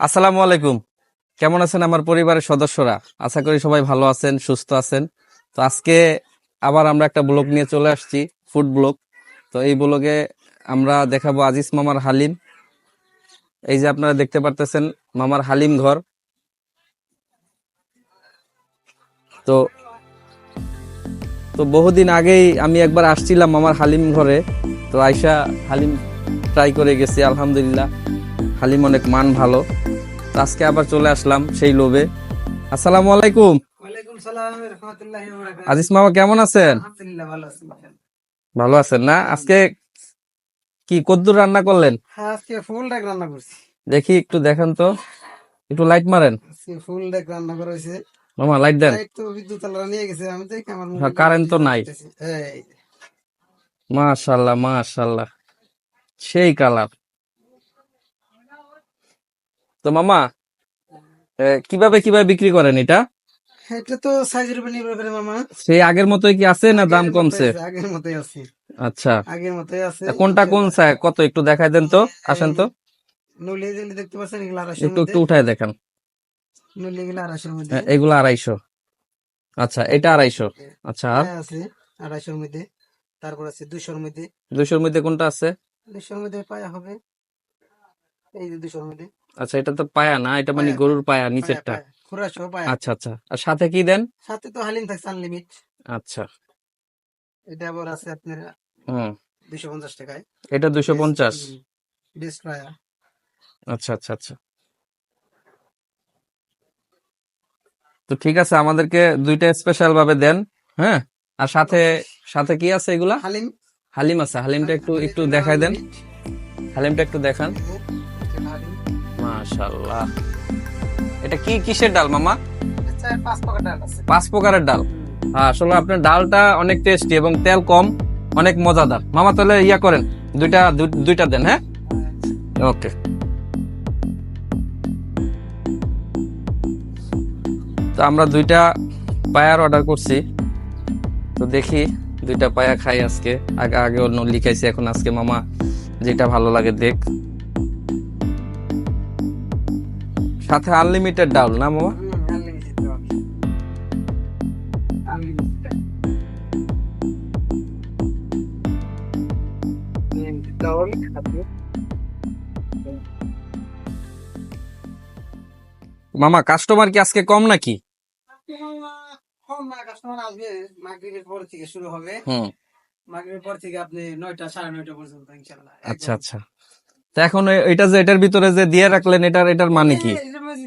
আসসালামু আলাইকুম। কেমন আছেন আমার পরিবারের সদস্যরা? আশা করি সবাই ভালো আছেন, সুস্থ আছেন। তো আজকে আবার আমরা একটা ব্লগ নিয়ে চলে আসছি, ফুড ব্লগ। তো এই ব্লগে আমরা দেখাবো আজিজ মামার হালিম। এই যে আপনারা দেখতে পারতেছেন, মামার হালিম ঘর। তো তো বহুদিন আগেই আমি একবার আসছিলাম মামার হালিম ঘরে। তো আইসা হালিম ট্রাই করে গেছি, আলহামদুলিল্লাহ। হালিম অনেক মান ভালো। আজকে আবার চলে আসলাম সেই লোভে। আসসালামু আলাইকুম। আজিজ মামা কেমন আছেন? ভালো আছেন না? আজকে কি কদ্দুর রান্না করলেন? হ্যাঁ আজকে ফুল ডাক রান্না করছি। দেখি একটু দেখেন তো। একটু লাইট মারেন। ফুল ডাক রান্না করা হয়েছে। মামা লাইট দেন। বিদ্যুৎ নিয়ে গেছে আমি তো আমার হ্যাঁ, কারেন্ট তো নাই। মাশাল্লাহ মাশাল্লাহ সেই কালার। তো মামা কীভাবে কীভাবে বিক্রি করেন এটা? এটা তো সাইজের উপর নির্ভর করে মামা। সেই আগের মতোই কি আছে না দাম কমছে? আগের মতোই আছে। আচ্ছা। আগের মতোই আছে। কোনটা কোন কত একটু দেখাই দেন তো আসেন তো। নলি যেগুলি দেখতে পাচ্ছেন এগুলো আড়াইশোর একটু একটু উঠায় দেখান। নলি এগুলো আড়াইশোর মধ্যে। হ্যাঁ, এগুলো আড়াইশো। আচ্ছা এটা আড়াইশো। আচ্ছা হ্যাঁ, আছে আড়াইশোর মধ্যে। তারপর আছে দুশোর মধ্যে। দুইশোর মধ্যে কোনটা আছে? দুশোর মধ্যে পায়া হবে। এই যে দুশোর মধ্যে। আচ্ছা এটা তো পায়া না এটা মানে গরুর পায়া নিচেরটা। খুরা সহ পায়া। আচ্ছা আচ্ছা। আর সাথে কি দেন? সাথে তো হালিম থাকছে আনলিমিট আচ্ছা। এটা আবার আছে আপনার হুম। দুশো পঞ্চাশ টাকায়। এটা দুশো পঞ্চাশ? বেস্ট পায়া। আচ্ছা আচ্ছা আচ্ছা। তো ঠিক আছে আমাদেরকে দুইটা স্পেশাল ভাবে দেন হ্যাঁ? আর সাথে সাথে কি আছে এগুলা? হালিম? হালিম আছে হালিমটা একটু একটু দেখাই দেন। হালিমটা একটু দেখান। মাশাল্লাহ এটা কি কিসের ডাল মামা? পাঁচ পকেট ডাল আছে। পাঁচ প্রকারের ডাল? হ্যাঁ, আসলে আপনার ডালটা অনেক টেস্টি এবং তেল কম অনেক মজাদার। মামা তাহলে ইয়া করেন দুইটা দুইটা দেন হ্যাঁ? ওকে। তো আমরা দুইটা পায়ার অর্ডার করছি। তো দেখি দুইটা পায়া খাই আজকে। আগে আগে অন্য লিখাইছি এখন আজকে মামা যেটা ভালো লাগে দেখ। সাথে আনলিমিটেড ডাল না, মামা। মামা কাস্টমার কি আজকে কম নাকি পর থেকে শুরু হবে পর থেকে আপনি নয়টা সাড়ে নয়টা পর্যন্ত ইনশাল্লাহ আচ্ছা আচ্ছা তো এখন এটা যে এটার ভিতরে যে দিয়ে রাখলেন এটার এটার মানে কি?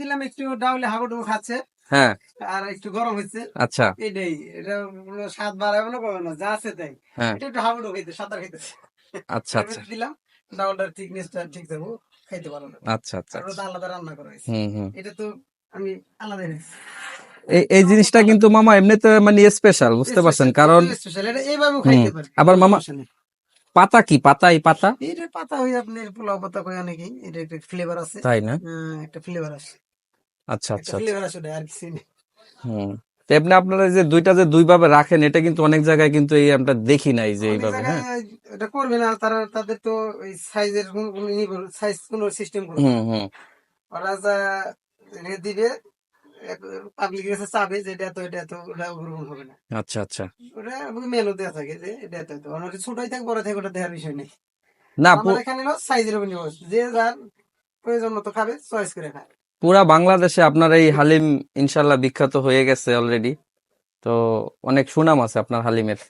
দিলাম একটু ডাউলে খাচ্ছে। হ্যাঁ। আর একটু গরম হচ্ছে আচ্ছা। এটাই এটা স্বাদ বাড়াবে না না যা আছে তাই। হ্যাঁ। এটা একটু খাইতে সাঁতার খাইতেছে আচ্ছা আচ্ছা। দিলাম ডাউলটার থিকনেসটা ঠিক থাকব খাইতে পারো না। আচ্ছা আচ্ছা ওটা আলাদা রান্না করা হয়েছে। হুম হুম। এটা তো আমি আলাদা এই এই জিনিসটা কিন্তু মামা এমনিতে মানে স্পেশাল বুঝতে পারছেন? কারণ স্পেশাল এটা এইভাবেও খাইতে আবার মামা-। পাতা কি? পাতা এই পাতা? এটার পাতা হয়ে আপনি পোলাও পাতা কই অনেকেই এটা একটা ফ্লেভার আছে। তাই না? একটা ফ্লেভার আছে। আচ্ছা আচ্ছা আচ্ছা। ফ্লেভার আছে ওটা আর কিছু নেই। হুম। তো এমনি আপনারা যে দুইটা যে দুই ভাবে রাখেন এটা কিন্তু অনেক জায়গায় কিন্তু এই আমরা দেখি নাই যে এইভাবে হ্যাঁ। এটা করবে না তারা তাদের তো ওই সাইজের কোন সাইজ কোন সিস্টেম করবে হুম হুম। ওরা যা দিবে পাবলিক কাছে চাবে যে এটা তো এটা তো ওটা ওরকম হবে না। আচ্ছা আচ্ছা। ওটা মেনু দেওয়া থাকে যে এটা অনেক ছোটই থাক বড় থাকে ওটা দেওয়ার বিষয় নেই। না আমার এখানে সাইজের উপর নির্ভর যে যার প্রয়োজন মতো খাবে চয়েস করে খায় পুরা বাংলাদেশে আপনার এই হালিম ইনশাল্লাহ বিখ্যাত হয়ে গেছে অলরেডি তো অনেক সুনাম আছে আপনার হালিমের।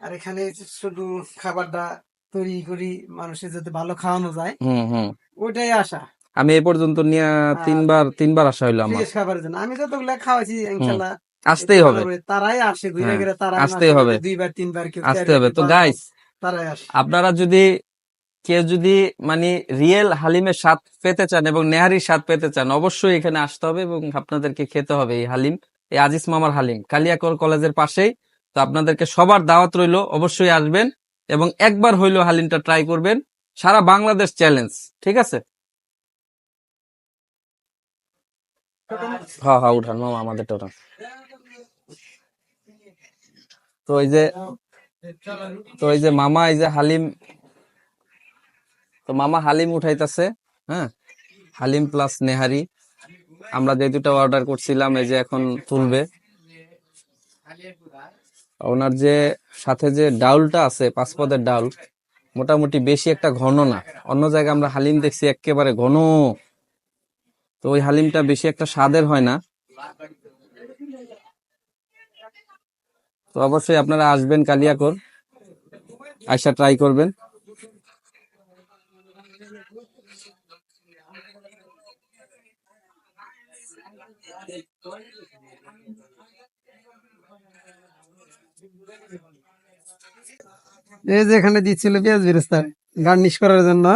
আর এখানে শুধু খাবারটা তৈরি করি মানুষের যাতে ভালো খাওয়ানো যায়। হুম হুম। ওইটাই আশা। আমি এই পর্যন্ত নিয়ে তিনবার তিনবার আসা হইল আমার। আমি যতগুলা খাওয়াইছি আসতেই হবে। তারাই আসে ঘুরে হ্যাঁ, ঘুরে তারা আসতেই হবে। দুইবার তিনবার আসতে হবে। তো গাইস তারাই আসে। আপনারা যদি কেউ যদি মানে রিয়েল হালিমের স্বাদ পেতে চান এবং নেহারির স্বাদ পেতে চান অবশ্যই এখানে আসতে হবে এবং আপনাদেরকে খেতে হবে এই হালিম এই আজিজ মামার হালিম। কালিয়াকর কলেজের পাশেই। তো আপনাদেরকে সবার দাওয়াত রইল অবশ্যই আসবেন এবং একবার হইল হালিমটা ট্রাই করবেন। সারা বাংলাদেশ চ্যালেঞ্জ ঠিক আছে? হ্যাঁ হ্যাঁ উঠান, মামা, আমাদেরটা তো এই যে, তো এই যে মামা, এই যে হালিম, তো মামা হালিম উঠাইতাছে হ্যাঁ? হালিম প্লাস নেহারি। আমরা যে দুটো অর্ডার করছিলাম, এই যে এখন তুলবে। ওনার যে, সাথে যে ডাউলটা আছে পাঁচ পদের ডাউল, মোটামুটি বেশি একটা ঘন না। অন্য জায়গায় আমরা হালিম দেখছি একেবারে ঘন। তো ওই হালিমটা বেশি একটা স্বাদের হয় না। তো অবশ্যই আপনারা আসবেন কালিয়াকর, আইসা ট্রাই করবেন। এই যে এখানে দিচ্ছিল পেঁয়াজ বেরেস্তা, গার্নিশ করার জন্য।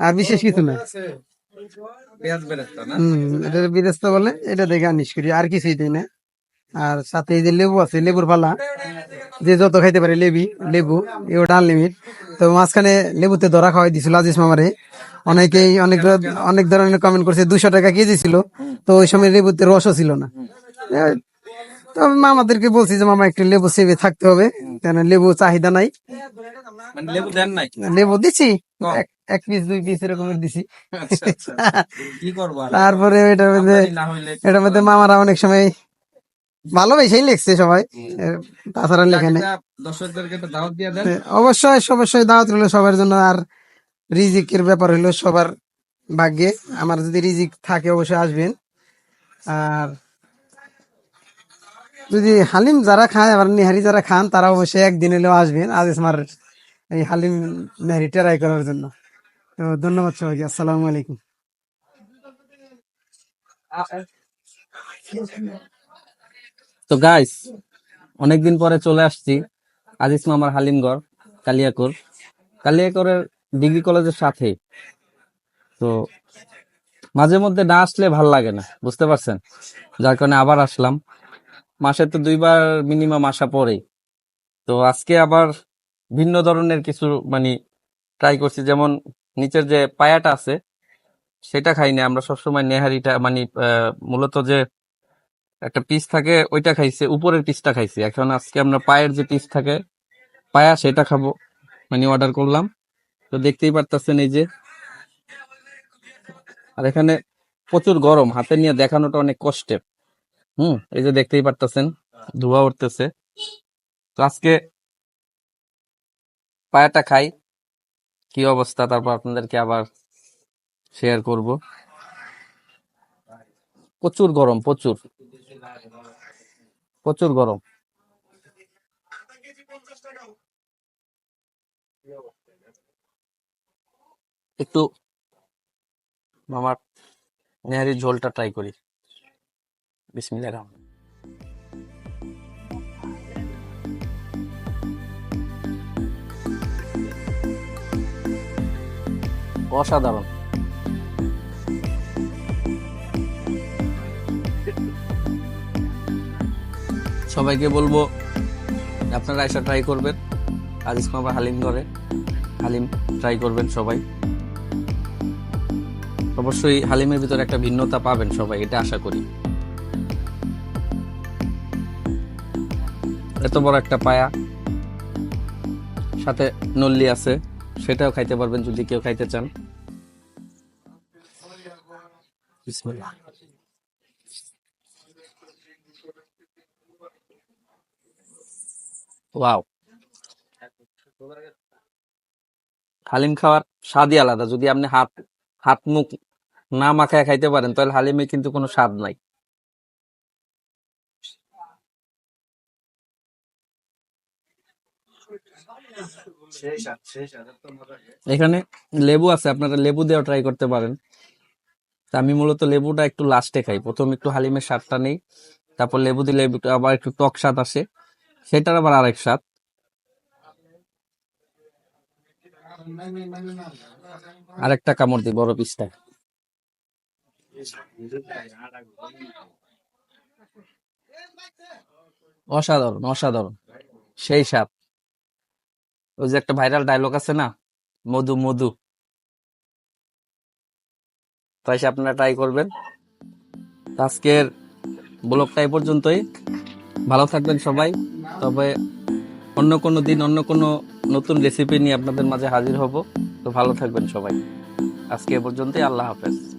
আর বিশেষ কিছু না। এটা বেরেস্তা বলে, এটা দেখে আনিস করি, আর কিছুই দিই না। আর সাথে এই যে লেবু আছে, লেবুর পালা, যে যত খাইতে পারে লেবি, লেবু ওটা আনলিমিট তো মাঝখানে লেবুতে ধরা খাওয়াই দিছিল আজিজ মামারে। অনেকেই অনেক অনেক ধরনের কমেন্ট করছে দুশো টাকা কেজি ছিল। তো ওই সময় লেবুতে রসও ছিল না। তো আমি মামাদেরকে বলছি যে মামা একটু লেবু সেবে থাকতে হবে। কেন লেবু চাহিদা নাই। মানে লেবু দেন নাই? লেবু দিছি। এক- পিস দুই পিস এরকমের দিছি। আচ্ছা আচ্ছা? তারপরে এটার মধ্যে এটার মধ্যে মামারা অনেক সময় ভালোবেসেই লিখছে সবাই। তাছাড়া লেখে নেই। অবশ্যই অবশ্যই দাওয়াত রইল সবার জন্য। আর রিজিকের ব্যাপার হইল সবার ভাগ্যে। আমার যদি রিজিক থাকে অবশ্যই আসবেন। আর যদি হালিম যারা খায়, আবার নিহারি যারা খান, তারা অবশ্যই একদিন এলেও আসবেন আজ আমার এই হালিম নিহারি ট্রাই করার জন্য। তো ধন্যবাদ সবাইকে, আসসালামু আলাইকুম। তো গাইস অনেকদিন পরে চলে আসছি, আজিজ মামার হালিমগড়, কালিয়াকোর। কালিয়াকোরের ডিগ্রি কলেজের সাথে। তো মাঝে মধ্যে না আসলে ভালো লাগে না, বুঝতে পারছেন? যার কারণে আবার আসলাম। মাসে তো দুইবার মিনিমাম আসা পরেই তো আজকে আবার ভিন্ন ধরনের কিছু মানে ট্রাই করছি, যেমন নিচের যে পায়াটা আছে, সেটা খাইনি। আমরা সবসময় নেহারিটা মানে মূলত যে একটা পিস থাকে, ওইটা খাইছে, উপরের পিসটা খাইছি। এখন আজকে আমরা পায়ের যে পিস থাকে, পায়া সেটা খাব। মানে অর্ডার করলাম। তো দেখতেই পারতেছেন এই যে। আর এখানে প্রচুর গরম। হাতে নিয়ে দেখানোটা অনেক কষ্টের। হুম, এই যে দেখতেই পারতেছেন, ধোয়া উঠতেছে। তো আজকে পায়াটা খাই, কি অবস্থা তারপর আপনাদেরকে আবার শেয়ার করব। প্রচুর গরম, প্রচুর প্রচুর গরম। একটু মামার নেহারির ঝোলটা ট্রাই করি। বিসমিল্লাহ রহমান। অসাধারণ। সবাইকে বলব, আপনারা এসে ট্রাই করবেন। আজিজ মামা হালিম করে হালিম ট্রাই করবেন সবাই। অবশ্যই হালিমের ভিতরে একটা ভিন্নতা পাবেন সবাই, এটা আশা করি। এত বড় একটা পায়া। সাথে নল্লি আছে, সেটাও খাইতে পারবেন যদি কেউ খাইতে চান। ওয়াও। হালিম খাওয়ার স্বাদই আলাদা। যদি আপনি হাত হাত, মুখ না মাখায় খাইতে পারেন, তাহলে হালিমে কিন্তু কোনো স্বাদ নাই। এখানে লেবু আছে, আপনারা লেবু দিয়েও ট্রাই করতে পারেন। আমি মূলত লেবুটা একটু লাস্টে খাই। প্রথম একটু হালিমের স্বাদটা নেই, তারপর লেবু দিলে আবার একটু টক স্বাদ আসে। সেটার আবার আরেক স্বাদ। আরেকটা কামড় দিই, বড় পিসটা অসাধারণ অসাধারণ। সেই স্বাদ। ওই যে একটা ভাইরাল ডায়লগ আছে না? মধু মধু। তাই আপনারা ট্রাই করবেন। আজকের ব্লগটা এই পর্যন্তই। ভালো থাকবেন সবাই। তবে অন্য কোনো দিন, অন্য কোনো নতুন রেসিপি নিয়ে আপনাদের মাঝে হাজির হব। তো ভালো থাকবেন সবাই। আজকে এ পর্যন্তই। আল্লাহ হাফেজ।